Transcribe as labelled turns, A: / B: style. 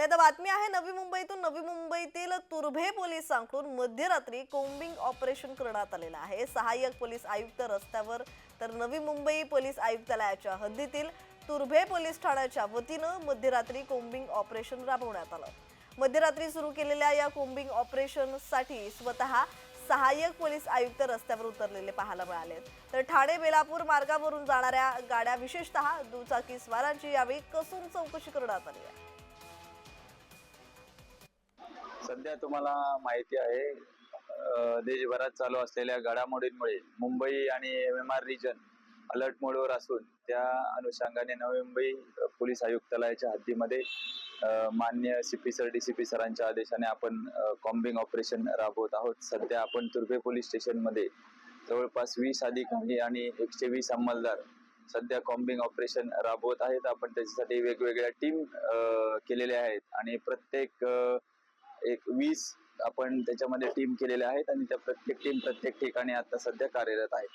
A: आणि आता बातमी आहे नवी मुंबईतून. नवी मुंबईतील तुर्भे पोलिसांकडून मध्यरात्री कोम्बिंग ऑपरेशन करण्यात आलेलं आहे. सहाय्यक पोलीस आयुक्त रस्त्यावर तर नवी मुंबई पोलीस आयुक्तालयाच्या हद्दीतील तुर्भे पोलीस ठाण्याच्या वतीनं मध्यरात्री कोम्बिंग ऑपरेशन राबवण्यात आलं. मध्यरात्री सुरू केलेल्या या कोम्बिंग ऑपरेशनसाठी स्वतः सहाय्यक पोलीस आयुक्त रस्त्यावर उतरलेले पाहायला मिळाले. तर ठाणे बेलापूर मार्गावरून जाणाऱ्या गाड्या विशेषतः दुचाकी स्वारांची यावेळी कसून चौकशी करण्यात आली आहे.
B: सध्या तुम्हाला माहिती आहे देशभरात चालू असलेल्या घडामोडींमुळे मुंबई आणि M M R region alert मोडवर असून त्या अनुषंगाने नवी मुंबई पोलीस आयुक्तालयाच्या हद्दीमध्ये मान्य C P sir D C P सरांच्या आदेशाने आपण कॉम्बिंग ऑपरेशन राबवत आहोत. सध्या आपण तुर्भे पोलीस स्टेशनमध्ये जवळपास वीस अधिकारी आणि एकशे वीस अंमलदार सध्या कॉम्बिंग ऑपरेशन राबवत आहेत. आपण त्याच्यासाठी वेगवेगळ्या टीम केलेल्या आहेत आणि प्रत्येक एक वीस आपण त्याच्यामध्ये टीम केलेल्या आहेत आणि त्या प्रत्येक टीम प्रत्येक ठिकाणी आता सध्या कार्यरत आहेत